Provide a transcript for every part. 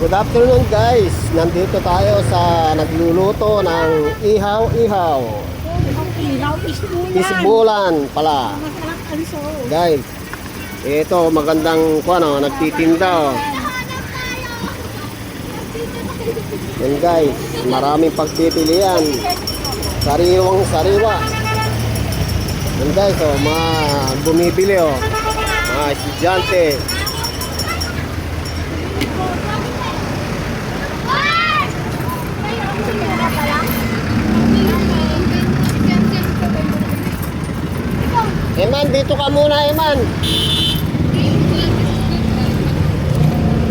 Good afternoon guys. Nandito tayo sa nagluluto ng ihaw-ihaw. Ilaw, isbulan. Isbulan pala. Guys, ito magandang kuano, nagtitinda oh. Yan guys, maraming pagpipilian. Sariwang sariwa. Yan guys, oh, mga bumibili oh. Mga estudyante. Eman, dito ka muna, Eman.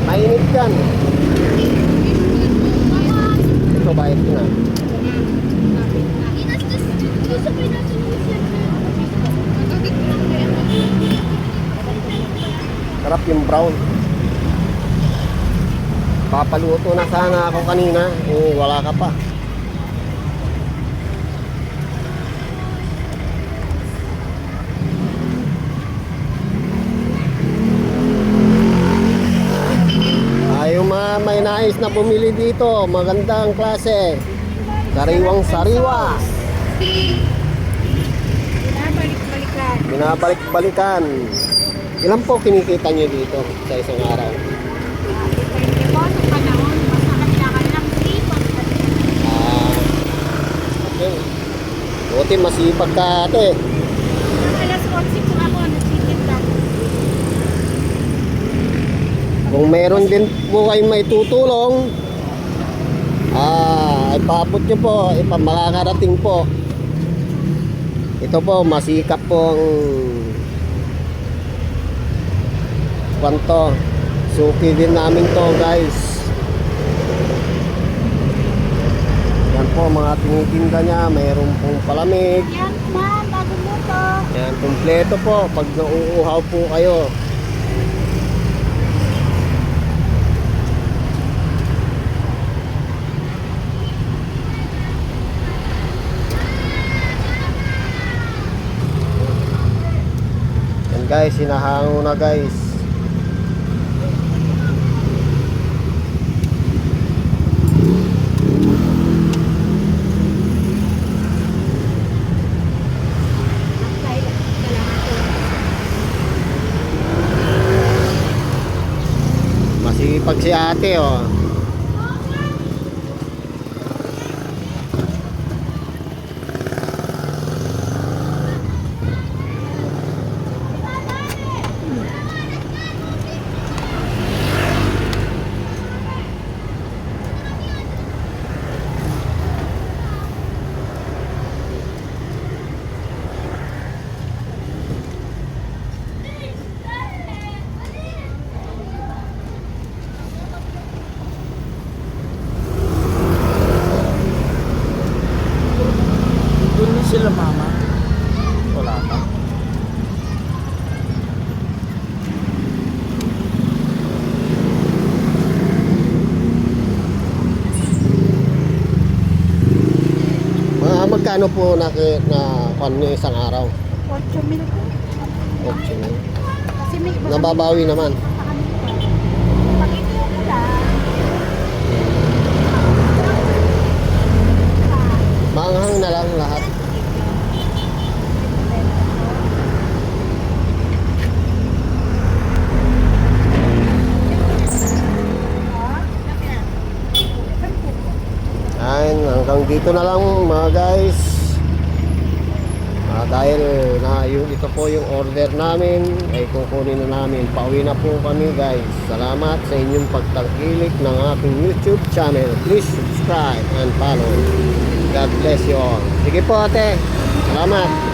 Mainit yan. Ito, bayad ko na. Sarap yung brown. Papaluto na sana ako kanina. Eh, wala ka pa. Nais na bumili dito. Magandang klase. Sariwang sariwa. Balik-balikan. Binabalik-balikan. Ilan po kinikita nyo dito sa isang araw? Ah, okay. Buti masipag ka ate. Alas 11 po ako nagsitinda. Kung meron din po kayo may tutulong, ah, ipaabot nyo po, ipa, makakarating po. Ito po, masikap pong kwanto. Suki din namin to guys. Yan po, mga tinitinda niya, mayroon pong palamig. Yan, ma'am, bago mo to. Yan, kumpleto po pag nauuhaw po kayo. Guys, hinahango na guys. Masipag si ate oh. Doon din sila mama. Wala pa. Mga magkano po na, na kwan nyo isang araw? 8 mil po. Okay. Kasi may iba Nababawi naman. Pag ito yung ulan, Maanghang na lang lahat. Dito na lang mga guys. Ah, dahil na yung ito po yung order namin ay kukunin na namin. Pauwi na po kami guys. Salamat sa inyong pagtangkilik ng aking YouTube channel. Please subscribe and follow. God bless you all. Sige po ate. Salamat.